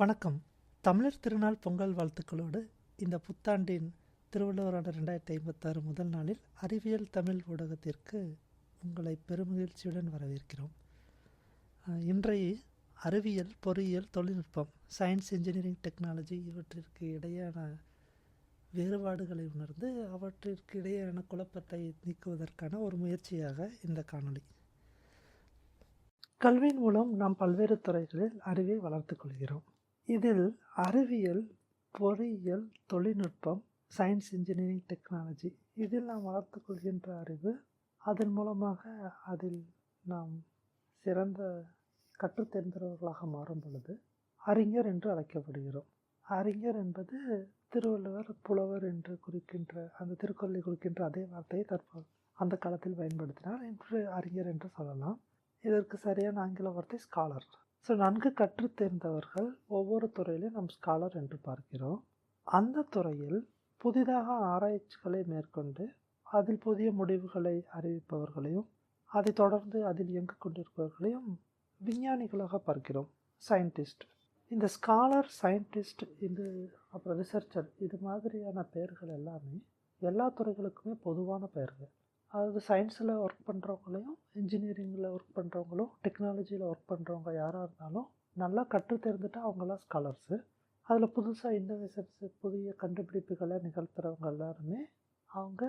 வணக்கம். தமிழர் திருநாள் பொங்கல் வாழ்த்துக்களோடு இந்த புத்தாண்டின் திருவள்ளுவரான ரெண்டாயிரத்தி ஐம்பத்தாறு முதல் நாளில் அறிவியல் தமிழ் ஊடகத்திற்கு உங்களை பெருமகிழ்ச்சியுடன் வரவேற்கிறோம். இன்றைய அறிவியல் பொறியியல் தொழில்நுட்பம் சயின்ஸ் இன்ஜினியரிங் டெக்னாலஜி இவற்றிற்கு இடையான வேறுபாடுகளை உணர்ந்து அவற்றிற்கு இடையேயான குழப்பத்தை நீக்குவதற்கான ஒரு முயற்சியாக இந்த காணொளி. கல்வியின் மூலம் நாம் பல்வேறு துறைகளில் அறிவை வளர்த்துக் கொள்கிறோம். இதில் அறிவியல் பொறியியல் தொழில்நுட்பம் சயின்ஸ் இன்ஜினியரிங் டெக்னாலஜி இதில் நாம் வளர்த்துக்கொள்கின்ற அறிவு அதன் மூலமாக அதில் நாம் சிறந்த கற்றுத்தேர்ந்தவர்களாக மாறும் பொழுது அறிஞர் என்று அழைக்கப்படுகிறோம். அறிஞர் என்பது திருவள்ளுவர் புலவர் என்று குறிக்கின்ற அந்த திருக்குறளை குறிக்கின்ற அதே வார்த்தையை தற்போது அந்த காலத்தில் பயன்படுத்தினார் என்று அறிஞர் என்று சொல்லலாம். இதற்கு சரியான ஆங்கில வார்த்தை ஸ்காலர் ஸோ நன்கு கற்றுத் தேர்ந்தவர்கள் ஒவ்வொரு துறையிலும் நம் ஸ்காலர் என்று பார்க்கிறோம். அந்த துறையில் புதிதாக ஆராய்ச்சிகளை மேற்கொண்டு அதில் புதிய முடிவுகளை அறிவிப்பவர்களையும் அதை தொடர்ந்து அதில் இயங்கு கொண்டிருப்பவர்களையும் விஞ்ஞானிகளாக பார்க்கிறோம். சயின்டிஸ்ட் இந்த ஸ்காலர் சயின்டிஸ்ட் இது அப்புறம் ரிசர்ச்சர் இது மாதிரியான பெயர்கள் எல்லாமே எல்லா துறைகளுக்குமே பொதுவான பெயர்கள். அதாவது சயின்ஸில் ஒர்க் பண்ணுறவங்களையும் இன்ஜினியரிங்கில் ஒர்க் பண்ணுறவங்களும் டெக்னாலஜியில் ஒர்க் பண்ணுறவங்க யாராக இருந்தாலும் நல்லா கற்று தெரிந்துட்டு அவங்களாம் ஸ்காலர்ஸு அதில் புதுசாக இன்னோவேஷன்ஸு புதிய கண்டுபிடிப்புகளை நிகழ்த்துறவங்க எல்லாருமே அவங்க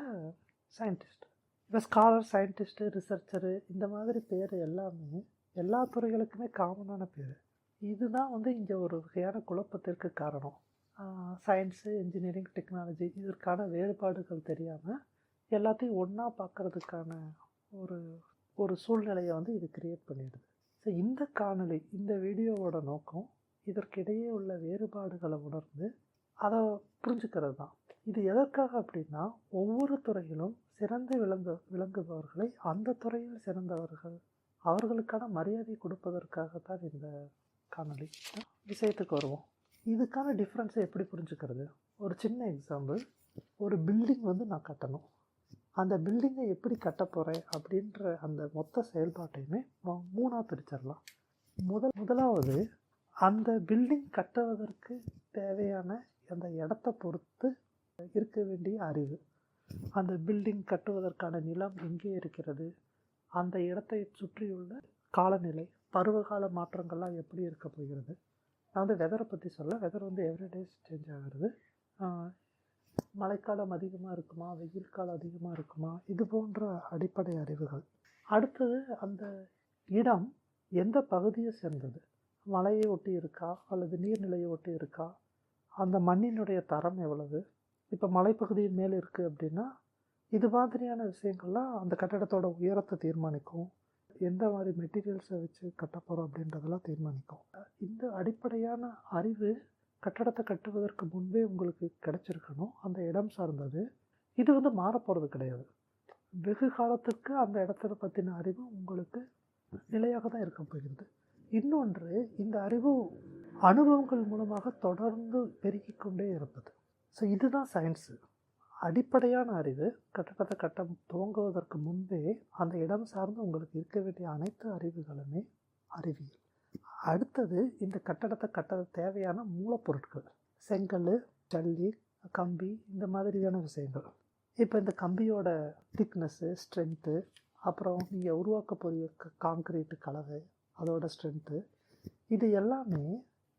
சயின்டிஸ்ட் இப்போ ஸ்காலர் சயின்டிஸ்ட்டு ரிசர்ச்சரு இந்த மாதிரி பேர் எல்லாமே எல்லா துறைகளுக்குமே காமனான பேர். இதுதான் வந்து இங்கே ஒரு வகையான குழப்பத்திற்கு காரணம். சயின்ஸு இன்ஜினியரிங் டெக்னாலஜி இதற்கான வேறுபாடுகள் தெரியாமல் எல்லாத்தையும் ஒன்றா பார்க்கறதுக்கான ஒரு ஒரு சூழ்நிலையை வந்து இது கிரியேட் பண்ணிடுது. ஸோ இந்த காணொலி இந்த வீடியோவோட நோக்கம் இதற்கிடையே உள்ள வேறுபாடுகளை உணர்ந்து அதை புரிஞ்சுக்கிறது தான். இது எதற்காக அப்படின்னா ஒவ்வொரு துறையிலும் சிறந்து விளங்கு விளங்குபவர்களை அந்த துறையில் சிறந்தவர்கள் அவர்களுக்கான மரியாதை கொடுப்பதற்காக தான் இந்த காணொளி. விஷயத்துக்கு வருவோம். இதுக்கான டிஃப்ரென்ஸை எப்படி புரிஞ்சுக்கிறது? ஒரு சின்ன எக்ஸாம்பிள் ஒரு பில்டிங் வந்து நான் கட்டணும். அந்த பில்டிங்கை எப்படி கட்ட போகிறேன் அப்படின்ற அந்த மொத்த செயல்பாட்டையுமே மூணாக பிரிச்சிடலாம். முதல் முதலாவது அந்த பில்டிங் கட்டுவதற்கு தேவையான அந்த இடத்த பொறுத்து இருக்க வேண்டிய அறிவு. அந்த பில்டிங் கட்டுவதற்கான நிலம் எங்கே இருக்கிறது? அந்த இடத்தை சுற்றியுள்ள காலநிலை பருவகால மாற்றங்கள்லாம் எப்படி இருக்க போகிறது? நான் வந்து வெதரை பற்றி சொல்ல வெதர் வந்து எவ்ரிடேஸ் சேஞ்ச் ஆகிறது. மழைக்காலம் அதிகமாக இருக்குமா? வெயில் காலம் அதிகமாக இருக்குமா? இது போன்ற அடிப்படை அறிவுகள். அடுத்தது அந்த இடம் எந்த பகுதியை சேர்ந்தது? மலையை ஒட்டி இருக்கா? அல்லது நீர்நிலையை ஒட்டி இருக்கா? அந்த மண்ணினுடைய தரம் எவ்வளவு? இப்போ மலைப்பகுதியின் மேல் இருக்குது அப்படின்னா இது மாதிரியான விஷயங்கள்லாம் அந்த கட்டடத்தோட உயரத்தை தீர்மானிக்கும். எந்த மாதிரி மெட்டீரியல்ஸை வச்சு கட்ட போகிறோம் அப்படின்றதெல்லாம் தீர்மானிக்கும். இந்த அடிப்படையான அறிவு கட்டடத்தை கட்டுவதற்கு முன்பே உங்களுக்கு கிடைச்சிருக்கணும். அந்த இடம் சார்ந்தது. இது வந்து மாறப்போகிறது கிடையாது. வெகு காலத்துக்கு அந்த இடத்துல பற்றின அறிவு உங்களுக்கு நிலையாக தான் இருக்க போகிறது. இன்னொன்று இந்த அறிவு அனுபவங்கள் மூலமாக தொடர்ந்து பெருகிக்கொண்டே இருப்பது ஸோ இதுதான் சயின்ஸு அடிப்படையான அறிவு கட்டடத்தை கட்டம் துவங்குவதற்கு முன்பே அந்த இடம் சார்ந்து உங்களுக்கு இருக்க வேண்டிய அனைத்து அறிவுகளுமே அறிவியல். அடுத்தது இந்த கட்டடத்தை கட்ட தேவையான மூலப்பொருட்கள். செங்கல் ஜல்லி கம்பி இந்த மாதிரியான விஷயங்கள். இப்போ இந்த கம்பியோட திக்னஸ்ஸு ஸ்ட்ரென்த்து அப்புறம் நீங்கள் உருவாக்க போகிற காங்கிரீட்டு கலவை அதோட ஸ்ட்ரென்த்து இது எல்லாமே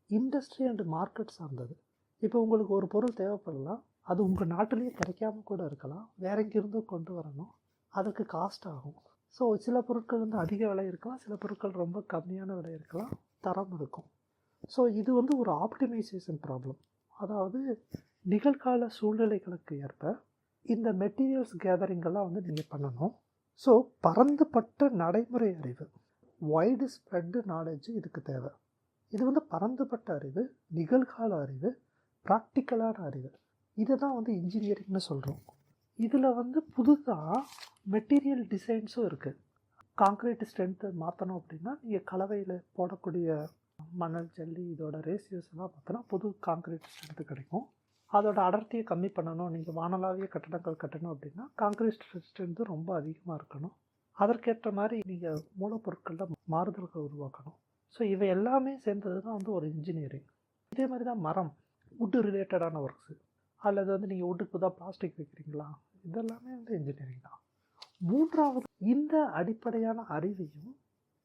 இண்டஸ்ட்ரி அண்ட் மார்க்கெட் சார்ந்தது. இப்போ உங்களுக்கு ஒரு பொருள் தேவைப்படலாம் அது உங்கள் நாட்டிலேயே கிடைக்காம கூட இருக்கலாம் வேற எங்கேருந்தும் கொண்டு வரணும் அதுக்கு காஸ்ட் ஆகும். ஸோ சில பொருட்கள் வந்து அதிக விலை இருக்கலாம். சில பொருட்கள் ரொம்ப கம்மியான விலை இருக்கலாம். தரம் இருக்கும். ஸோ இது வந்து ஒரு ஆப்டிமைசேஷன் ப்ராப்ளம் அதாவது நிகழ்கால சூழ்நிலைகளுக்கு ஏற்ப இந்த மெட்டீரியல்ஸ் கேதரிங்கெல்லாம் வந்து நீங்கள் பண்ணணும். ஸோ பரந்துபட்ட நடைமுறை அறிவு வைடு ஸ்ப்ரெட்டு நாலேஜ் இதுக்கு தேவை. இது வந்து பரந்துபட்ட அறிவு நிகழ்கால அறிவு ப்ராக்டிக்கலான அறிவு. இதை தான் வந்து இன்ஜினியரிங்னு சொல்கிறோம் இதில் வந்து புதுசாக மெட்டீரியல் டிசைன்ஸும் இருக்குது காங்க்ரீட் ஸ்ட்ரென்த்து மாற்றணும் அப்படின்னா நீங்கள் கலவையில் போடக்கூடிய மணல் ஜல்லி இதோட ரேசியோஸ் எல்லாம் பார்த்தோன்னா புது காங்க்ரீட் ஸ்ட்ரென்த்து கிடைக்கும். அதோட அடர்த்தியை கம்மி பண்ணணும். நீங்கள் வானலாவிய கட்டடங்கள் கட்டணும் அப்படின்னா காங்க்ரீட் ஸ்ட்ரென்த்து ரொம்ப அதிகமாக இருக்கணும். அதற்கேற்ற மாதிரி நீங்கள் மூலப்பொருட்களில் மாறுதல்கள் உருவாக்கணும். ஸோ இவை எல்லாமே சேர்ந்தது தான் வந்து ஒரு இன்ஜினியரிங் இதே மாதிரி தான் மரம் உட்டு ரிலேட்டடான ஒர்க்ஸு அல்லது வந்து நீங்கள் உட்டுக்கு தான் பிளாஸ்டிக் வைக்கிறீங்களா? இதெல்லாமே வந்து இன்ஜினியரிங் தான். மூன்றாவது இந்த அடிப்படையான அறிவையும்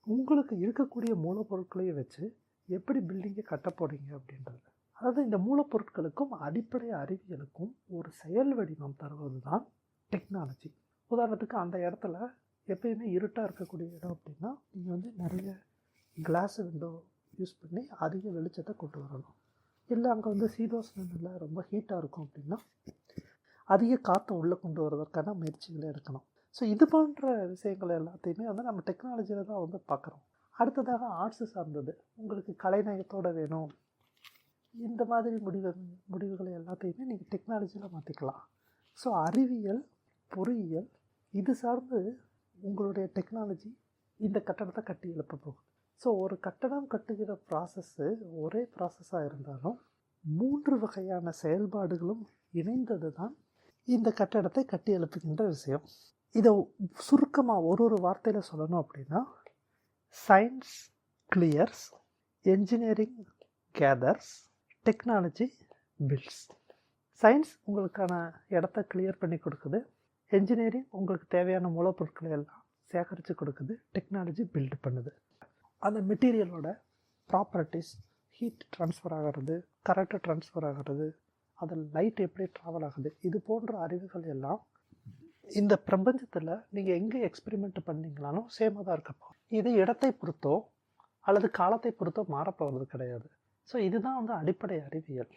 உங்களுக்கு இருக்கக்கூடிய மூலப்பொருட்களையும் வச்சு எப்படி பில்டிங்கை கட்ட போகிறீங்க அப்படின்றது. அதாவது இந்த மூலப்பொருட்களுக்கும் அடிப்படை அறிவியலுக்கும் ஒரு செயல் வடிவம் தருவது தான் டெக்னாலஜி உதாரணத்துக்கு அந்த இடத்துல எப்பயுமே இருட்டாக இருக்கக்கூடிய இடம் அப்படின்னா நீங்கள் வந்து நிறைய கிளாஸ் விண்டோ யூஸ் பண்ணி அதிக வெளிச்சத்தை கொண்டு வரணும். இல்லை அங்கே வந்து சீதோஷ்ணம் இல்லை ரொம்ப ஹீட்டாக இருக்கும் அப்படின்னா அதிக காற்றை உள்ளே கொண்டு வருவதற்கான முயற்சிகளை எடுக்கணும். ஸோ இது போன்ற விஷயங்கள் எல்லாத்தையுமே வந்து நம்ம டெக்னாலஜியில் தான் வந்து பார்க்குறோம். அடுத்ததாக ஆர்ட்ஸு சார்ந்தது. உங்களுக்கு கலைநயத்தோடு வேணும். இந்த மாதிரி முடிவு முடிவுகளை எல்லாத்தையுமே நீங்கள் டெக்னாலஜியில் மாற்றிக்கலாம் ஸோ அறிவியல் பொறியியல் இது சார்ந்து உங்களுடைய டெக்னாலஜி இந்த கட்டடத்தை கட்டி எழுப்ப போகுது. ஸோ ஒரு கட்டடம் கட்டுகிற ப்ராசஸ்ஸு ஒரே ப்ராசஸாக இருந்தாலும் மூன்று வகையான செயல்பாடுகளும் இணைந்தது தான் இந்த கட்டடத்தை கட்டி எழுப்புகின்ற விஷயம். இதை சுருக்கமாக ஒரு ஒரு வார்த்தையில் சொல்லணும் அப்படின்னா science clears engineering gathers technology builds science உங்களுக்கான இடத்த கிளியர் பண்ணி கொடுக்குது. என்ஜினியரிங் உங்களுக்கு தேவையான மூலப்பொருட்களை எல்லாம் சேகரித்து கொடுக்குது. டெக்னாலஜி பில்டு பண்ணுது. அந்த மெட்டீரியலோட ப்ராப்பர்ட்டிஸ் ஹீட் ட்ரான்ஸ்ஃபர் ஆகிறது கரண்ட்டு ட்ரான்ஸ்ஃபர் ஆகிறது அதில் லைட் எப்படி ட்ராவல் ஆகுது? இது போன்ற அறிவுகள் எல்லாம் இந்த பிரபஞ்சத்தில் நீங்கள் எங்கே எக்ஸ்பெரிமெண்ட் பண்ணீங்களாலும் சேமாக தான் இருக்கப்போ இது இடத்தை பொறுத்தோ அல்லது காலத்தை பொறுத்தோ மாறப்போகிறது கிடையாது. ஸோ இதுதான் வந்து அடிப்படை அறிவியல்.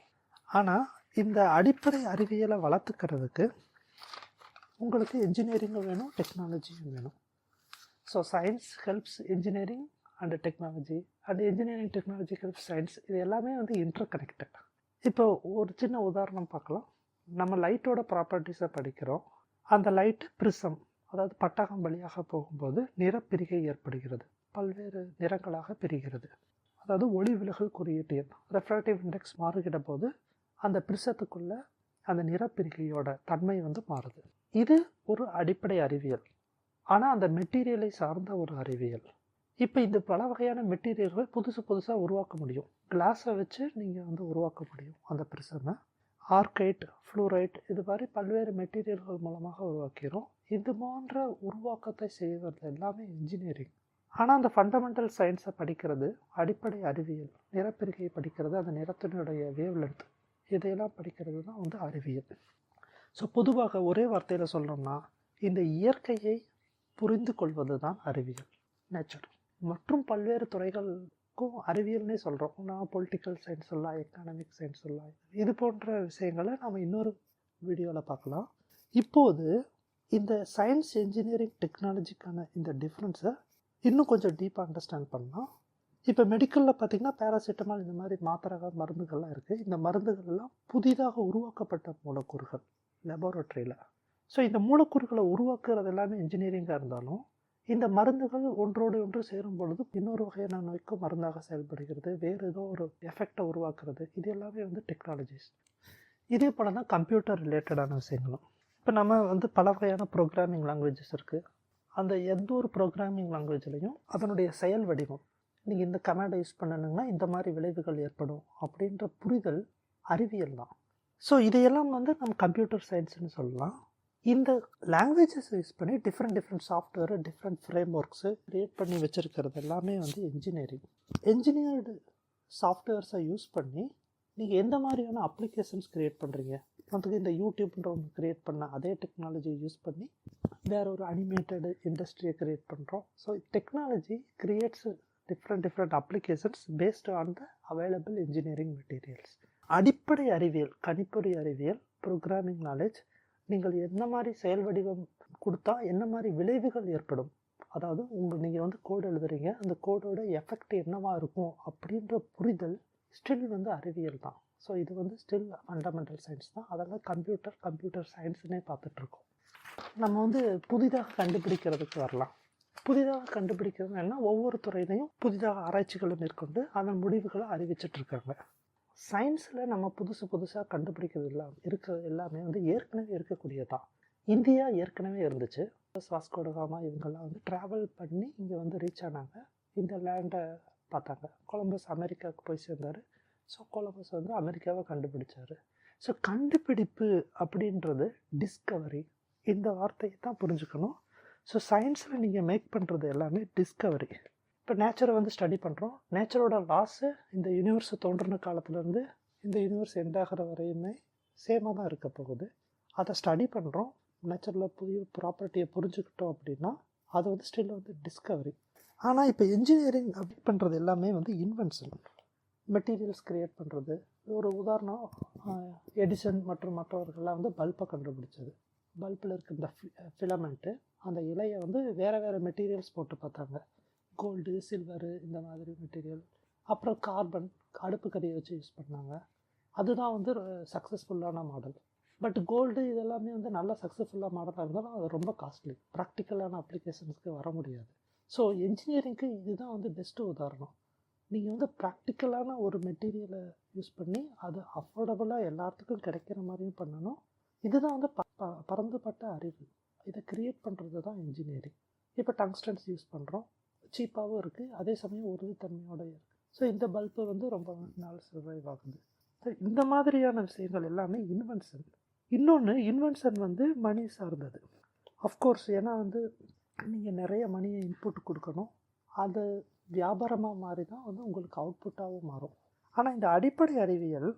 ஆனால் இந்த அடிப்படை அறிவியலை வளர்த்துக்கிறதுக்கு உங்களுக்கு இன்ஜினியரிங்கும் வேணும் டெக்னாலஜியும் வேணும். So science helps engineering and technology and engineering technology help science இது எல்லாமே வந்து இன்டர் கனெக்டட் இப்போ ஒரு சின்ன உதாரணம் பார்க்கலாம். நம்ம லைட்டோட ப்ராப்பர்ட்டிஸை படிக்கிறோம். அந்த லைட்டு ப்ரிசம் அதாவது பட்டகம் வழியாக போகும்போது நிறப்பிரிகை ஏற்படுகிறது. பல்வேறு நிறங்களாக பிரிகிறது. அதாவது ஒளி விலகல் குறியீட்டு எண் ரெஃப்ராக்டிவ் இண்டெக்ஸ் மாறுகிற போது அந்த பிரிசத்துக்குள்ள அந்த நிறப்பிரிகையோட தன்மை வந்து மாறுது. இது ஒரு அடிப்படை அறிவியல். ஆனால் அந்த மெட்டீரியலை சார்ந்த ஒரு அறிவியல். இப்போ இந்த பல வகையான மெட்டீரியல்கள் புதுசு புதுசாக உருவாக்க முடியும். கிளாஸை வச்சு நீங்கள் வந்து உருவாக்க முடியும். அந்த பிரிசமை ஆர்கைட் ஃப்ளூரைட் இது மாதிரி பல்வேறு மெட்டீரியல்கள் மூலமாக உருவாக்கிறோம். இது போன்ற உருவாக்கத்தை செய்வது எல்லாமே இன்ஜினியரிங் ஆனால் அந்த ஃபண்டமெண்டல் சயின்ஸை படிக்கிறது அடிப்படை அறிவியல் நிறப்பிரிகையை படிக்கிறது அந்த நிறத்தினுடைய வேவ் லென்த் இதையெல்லாம் படிக்கிறது தான் வந்து அறிவியல். ஸோ பொதுவாக ஒரே வார்த்தையில் சொல்லணும்னா இந்த இயற்கையை புரிந்து கொள்வது தான் அறிவியல். நேச்சர் மற்றும் பல்வேறு துறைகளுக்கும் அறிவியல்னே சொல்கிறோம் நான் பொலிட்டிக்கல் சயின்ஸ் சொல்லலாம் எக்கானமிக் சயின்ஸ் சொல்லலாம் இது போன்ற விஷயங்களை நம்ம இன்னொரு வீடியோவில் பார்க்கலாம். இப்போது இந்த சயின்ஸ் இன்ஜினியரிங் டெக்னாலஜிக்கான இந்த டிஃப்ரென்ஸை இன்னும் கொஞ்சம் டீப்பாக அண்டர்ஸ்டாண்ட் பண்ணலாம். இப்போ மெடிக்கலில் பார்த்திங்கன்னா பேராசிட்டமால் இந்த மாதிரி மாத்திரை மருந்துகள்லாம் இருக்குது இந்த மருந்துகள்லாம் புதிதாக உருவாக்கப்பட்ட மூலக்கூறுகள் லெபார்ட்ரியில் ஸோ இந்த மூலக்கூறுகளை உருவாக்குறது எல்லாமே இன்ஜினியரிங்காக இருந்தாலும் இந்த மருந்துகள் ஒன்றோடு ஒன்று சேரும் பொழுது இன்னொரு வகையான நோய்க்கும் மருந்தாக செயல்படுகிறது. வேறு ஏதோ ஒரு எஃபெக்டை உருவாக்குறது. இது எல்லாமே வந்து டெக்னாலஜிஸ் இதே போல் தான் கம்ப்யூட்டர் ரிலேட்டடான விஷயங்களும். இப்போ நம்ம வந்து பல வகையான ப்ரோக்ராமிங் லாங்குவேஜஸ் இருக்குது அந்த எந்த ஒரு ப்ரோக்ராமிங் லாங்குவேஜ்லேயும் அதனுடைய செயல் வடிவம் நீங்கள் இந்த கமாண்டை யூஸ் பண்ணணுங்கன்னா இந்த மாதிரி விளைவுகள் ஏற்படும் அப்படின்ற புரிதல் அறிவியல் தான். ஸோ இதையெல்லாம் வந்து நம்ம கம்ப்யூட்டர் சயின்ஸ்னு சொல்லலாம். இந்த லாங்குவேஜஸ் யூஸ் பண்ணி different different software different frameworks create பண்ணி வச்சுருக்கிறது எல்லாமே வந்து இன்ஜினியரிங் என்ஜினியர்டு சாஃப்ட்வேர்ஸை யூஸ் பண்ணி நீங்கள் எந்த மாதிரியான அப்ளிகேஷன்ஸ் க்ரியேட் பண்ணுறீங்க அதுக்கு இந்த யூடியூப்ன்ற ஒன்று க்ரியேட் பண்ண அதே டெக்னாலஜியை யூஸ் பண்ணி வேற ஒரு அனிமேட்டடு இண்டஸ்ட்ரியை க்ரியேட் பண்ணுறோம் so technology creates different different applications based on the available engineering materials அடிப்படை அறிவியல் கணிப்பொறி அறிவியல் ப்ரோக்ராமிங் நாலேஜ் நீங்கள் என்ன மாதிரி செயல் வடிவம் கொடுத்தா என்ன மாதிரி விளைவுகள் ஏற்படும்? அதாவது உங்கள் நீங்கள் வந்து கோடு எழுதுறீங்க. அந்த கோடோட எஃபெக்ட் என்னவா இருக்கும் அப்படின்ற புரிதல் ஸ்டில் வந்து அறிவியல் தான். ஸோ இது வந்து ஸ்டில் ஃபண்டமெண்டல் சயின்ஸ் தான். அதெல்லாம் கம்ப்யூட்டர் கம்ப்யூட்டர் சயின்ஸ்னே பார்த்துட்ருக்கோம் நம்ம வந்து புதிதாக கண்டுபிடிக்கிறதுக்கு வரலாம். புதிதாக கண்டுபிடிக்கிறதுனா ஒவ்வொரு துறையிலையும் புதிதாக ஆராய்ச்சிகளை மேற்கொண்டு அதன் முடிவுகளை அறிவிச்சிட்ருக்காங்க. சயின்ஸில் நம்ம புதுசு புதுசாக கண்டுபிடிக்கிறது எல்லாம் இருக்க எல்லாமே வந்து ஏற்கனவே இருக்கக்கூடியது? தான் இந்தியா ஏற்கனவே இருந்துச்சு. வாஸ்கோடகாமா இவங்கெல்லாம் வந்து ட்ராவல் பண்ணி இங்கே வந்து ரீச் ஆனாங்க. இந்த லேண்டை பார்த்தாங்க. கொலம்பஸ் அமெரிக்காவுக்கு போய் சேர்ந்தார். ஸோ கொலம்பஸ் வந்து அமெரிக்காவை கண்டுபிடிச்சார். ஸோ கண்டுபிடிப்பு அப்படின்றது டிஸ்கவரி இந்த வார்த்தையை தான் புரிஞ்சுக்கணும். ஸோ சயின்ஸில் நீங்கள் மேக் பண்ணுறது எல்லாமே டிஸ்கவரி இப்போ நேச்சரை வந்து ஸ்டடி பண்ணுறோம் நேச்சரோட லாஸு இந்த யூனிவர்ஸ் தோன்றின காலத்துலேருந்து இந்த யூனிவர்ஸ் எண்டாகிற வரையுமே சேமாக தான் இருக்க போகுது. அதை ஸ்டடி பண்ணுறோம் நேச்சரில் புதிய ப்ராப்பர்ட்டியை புரிஞ்சுக்கிட்டோம் அப்படின்னா அது வந்து ஸ்டில் வந்து டிஸ்கவரி ஆனால் இப்போ இன்ஜினியரிங் அப்படி பண்ணுறது எல்லாமே வந்து இன்வென்ஷன் மெட்டீரியல்ஸ் க்ரியேட் பண்ணுறது ஒரு உதாரணம் எடிசன் மற்றும் மற்றவர்கள்லாம் வந்து பல்பை கண்டுபிடிச்சது. பல்பில் இருக்க இந்த ஃபிலமெண்ட்டு அந்த இலையை வந்து வேறு வேறு மெட்டீரியல்ஸ் போட்டு பார்த்தாங்க. கோல்டு சில்வரு இந்த மாதிரி மெட்டீரியல் அப்புறம் கார்பன் அடுப்பு கறியை வச்சு யூஸ் பண்ணாங்க. அதுதான் வந்து சக்ஸஸ்ஃபுல்லான மாடல் பட் கோல்டு இதெல்லாமே வந்து நல்ல சக்ஸஸ்ஃபுல்லாக மாடலாக இருந்தாலும் அது ரொம்ப காஸ்ட்லி ப்ராக்டிக்கலான அப்ளிகேஷன்ஸ்க்கு வர முடியாது. ஸோ என்ஜினியரிங்க்கு இதுதான் வந்து பெஸ்ட்டு உதாரணம். நீங்கள் வந்து ப்ராக்டிக்கலான ஒரு மெட்டீரியலை யூஸ் பண்ணி அது அஃபோர்டபுளாக எல்லாத்துக்கும் கிடைக்கிற மாதிரியும் பண்ணணும். இதுதான் வந்து ப ப பரந்துபட்ட அறிவு. இதை க்ரியேட் பண்ணுறது தான் இன்ஜினியரிங் இப்போ டங்ஸ்டன்ஸ் யூஸ் பண்ணுறோம் சீப்பாகவும் இருக்குது அதே சமயம் உறுதித்தன்மையோட இருக்குது ஸோ இந்த பல்பு வந்து ரொம்ப நாள் சர்வைவ் ஆகுது. ஸோ இந்த மாதிரியான விஷயங்கள் எல்லாமே இன்வென்ஷன் இன்னொன்று இன்வென்ஷன் வந்து மணி சார்ந்தது. அஃப்கோர்ஸ் ஏன்னா வந்து நீங்கள் நிறைய மணியை இன்புட் கொடுக்கணும். அது வியாபாரமாக மாறி தான் வந்து உங்களுக்கு அவுட்புட்டாகவும் மாறும். ஆனால் இந்த அடிப்படை அறிவியல்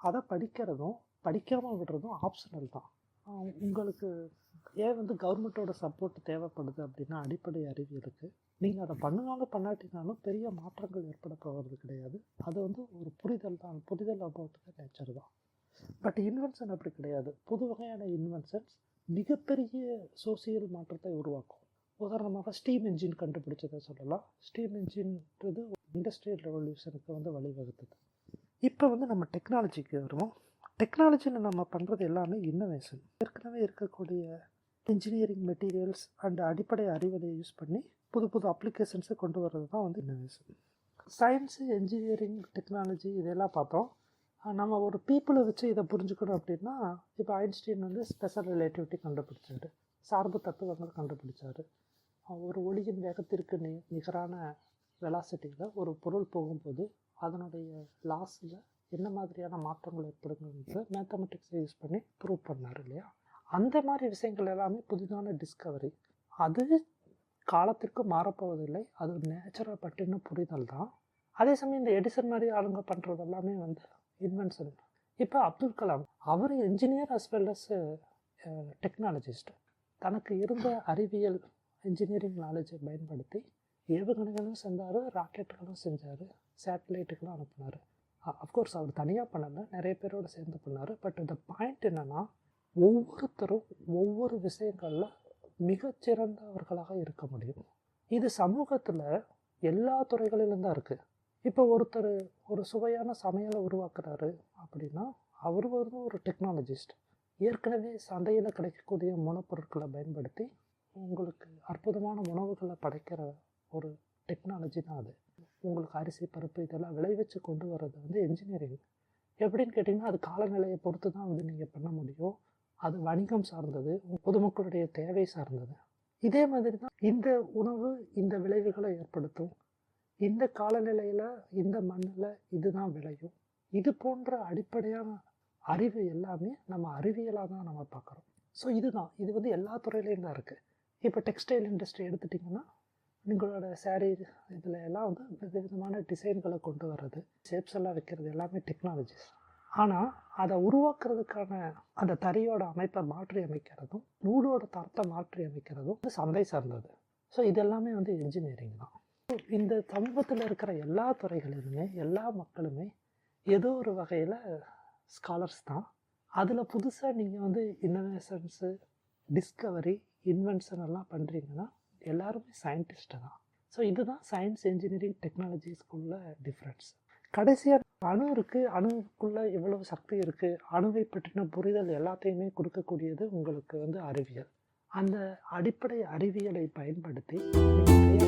அதை படிக்கிறதும் படிக்காமல் விடுறதும் ஆப்ஷனல் தான். உங்களுக்கு ஏன் வந்து கவர்மெண்ட்டோட சப்போர்ட் தேவைப்படுது அப்படின்னா அடிப்படை அறிவியலுக்கு நீங்கள் அதை பண்ணினாலும் பண்ணாட்டினாலும் பெரிய மாற்றங்கள் ஏற்பட போகிறது கிடையாது. அது வந்து ஒரு புரிதல் தான். புரிதல் அபவுட் த நேச்சர் தான். பட் இன்வென்ஷன் அப்படி கிடையாது. புது வகையான இன்வென்ஷன்ஸ் மிகப்பெரிய சோசியல் மாற்றத்தை உருவாக்கும். உதாரணமாக ஸ்டீம் இன்ஜின் கண்டுபிடிச்சதை சொல்லலாம். ஸ்டீம் இன்ஜின்றது இண்டஸ்ட்ரியல் ரெவல்யூஷனுக்கு வந்து வழிவகுத்தது. இப்போ வந்து நம்ம டெக்னாலஜிக்கு வருவோம். டெக்னாலஜியில் நம்ம பண்ணுறது எல்லாமே இன்னோவேஷன் ஏற்கனவே இருக்கக்கூடிய இன்ஜினியரிங் மெட்டீரியல்ஸ் அண்ட் அடிப்படை அறிவதை யூஸ் பண்ணி புது புது அப்ளிகேஷன்ஸை கொண்டு வர்றது தான் வந்து இன்னோவேஷன் சயின்ஸு என்ஜினியரிங் டெக்னாலஜி இதெல்லாம் பார்த்தோம். நம்ம ஒரு பீப்புளை வச்சு இதை புரிஞ்சுக்கணும் அப்படின்னா இப்போ ஐன்ஸ்டீன் வந்து ஸ்பெஷல் ரிலேட்டிவிட்டி கண்டுபிடிச்சார். சார்பு தத்துவங்கள் கண்டுபிடிச்சார். ஒரு ஒளியின் வேகத்திற்கு நி நிகரான வெலாசிட்டியில் ஒரு பொருள் போகும்போது அதனுடைய லாஸில் என்ன மாதிரியான மாற்றங்கள் ஏற்படுங்கிறது மேத்தமெட்டிக்ஸை யூஸ் பண்ணி ப்ரூவ் பண்ணார் இல்லையா? அந்த மாதிரி விஷயங்கள் எல்லாமே புதிதான டிஸ்கவரி அது காலத்திற்கு மாறப்போவதில்லை. அது நேச்சுரல் பற்றின புரிதல் தான். அதே சமயம் இந்த எடிசன் மாதிரி ஆளுங்க பண்ணுறது எல்லாமே வந்து இன்வென்ஷன் இப்போ அப்துல் கலாம் அவர் engineer as well as technologist தனக்கு இருந்த அறிவியல் இன்ஜினியரிங் நாலேஜை பயன்படுத்தி ஏவுகணைகளும் செஞ்சார் ராக்கெட்டுகளும் செஞ்சார் சேட்டலைட்டுகளும் அனுப்புனார். அஃப்கோர்ஸ் அவர் தனியாக பண்ணலை நிறைய பேரோடு சேர்ந்து பண்ணார். பட் இந்த பாயிண்ட் என்னென்னா ஒவ்வொருத்தரும் ஒவ்வொரு விஷயங்களில் மிகச்சிறந்தவர்களாக இருக்க முடியும். இது சமூகத்தில் எல்லா துறைகளிலும் தான் இருக்குது இப்போ ஒருத்தர் ஒரு சுவையான சமையலை உருவாக்குறாரு அப்படின்னா அவர் வந்து ஒரு டெக்னாலஜிஸ்ட் ஏற்கனவே சந்தையில் கிடைக்கக்கூடிய மூலப்பொருட்களை பயன்படுத்தி உங்களுக்கு அற்புதமான உணவுகளை படைக்கிற ஒரு டெக்னாலஜி தான் அது. உங்களுக்கு அரிசி பருப்பு இதெல்லாம் விளைவிச்சு கொண்டு வர்றது வந்து என்ஜினியரிங் எப்படின்னு கேட்டிங்கன்னா அது காலநிலையை பொறுத்து தான் வந்து நீங்கள் பண்ண முடியும். அது வணிகம் சார்ந்தது பொதுமக்களுடைய தேவை சார்ந்தது. இதே மாதிரி தான் இந்த உணவு இந்த விளைவுகளை ஏற்படுத்தும். இந்த காலநிலையில் இந்த மண்ணில் இதுதான் விளையும். இது போன்ற அடிப்படையான அறிவு எல்லாமே நம்ம அறிவியலாக தான் நம்ம பார்க்குறோம். ஸோ இதுதான். இது வந்து எல்லா துறையிலையும் தான் இருக்குது இப்போ டெக்ஸ்டைல் இண்டஸ்ட்ரி எடுத்துட்டிங்கன்னா உங்களோட சாரீ இதில் எல்லாம் வந்து விதவிதமான டிசைன்களை கொண்டு வர்றது ஷேப்ஸ் எல்லாம் வைக்கிறது எல்லாமே டெக்னாலஜிஸ் ஆனால் அதை உருவாக்குறதுக்கான அந்த தறியோட அமைப்பை மாற்றி அமைக்கிறதும் நூலோட தரத்தை மாற்றி அமைக்கிறதும் வந்து சந்தை சார்ந்தது. ஸோ இதெல்லாமே வந்து இன்ஜினியரிங் தான். இந்த சமூகத்தில் இருக்கிற எல்லா துறைகளிலுமே எல்லா மக்களுமே ஏதோ ஒரு வகையில் ஸ்காலர்ஸ் தான். அதில் புதுசாக நீங்கள் வந்து இன்னோவேஷன்ஸு டிஸ்கவரி இன்வென்ஷன் எல்லாம் பண்ணுறீங்கன்னா எல்லாருமே சயின்டிஸ்ட்டு தான். ஸோ இதுதான் சயின்ஸ் இன்ஜினியரிங் டெக்னாலஜிஸ்குள்ள டிஃப்ரென்ஸ் கடைசியாக அணு இருக்குது அணுக்குள்ளே எவ்வளவு சக்தி இருக்குது அணுவை பற்றின புரிதல் எல்லாத்தையுமே கொடுக்கக்கூடியது உங்களுக்கு வந்து அறிவியல். அந்த அடிப்படை அறிவியலை பயன்படுத்தி நீங்கள்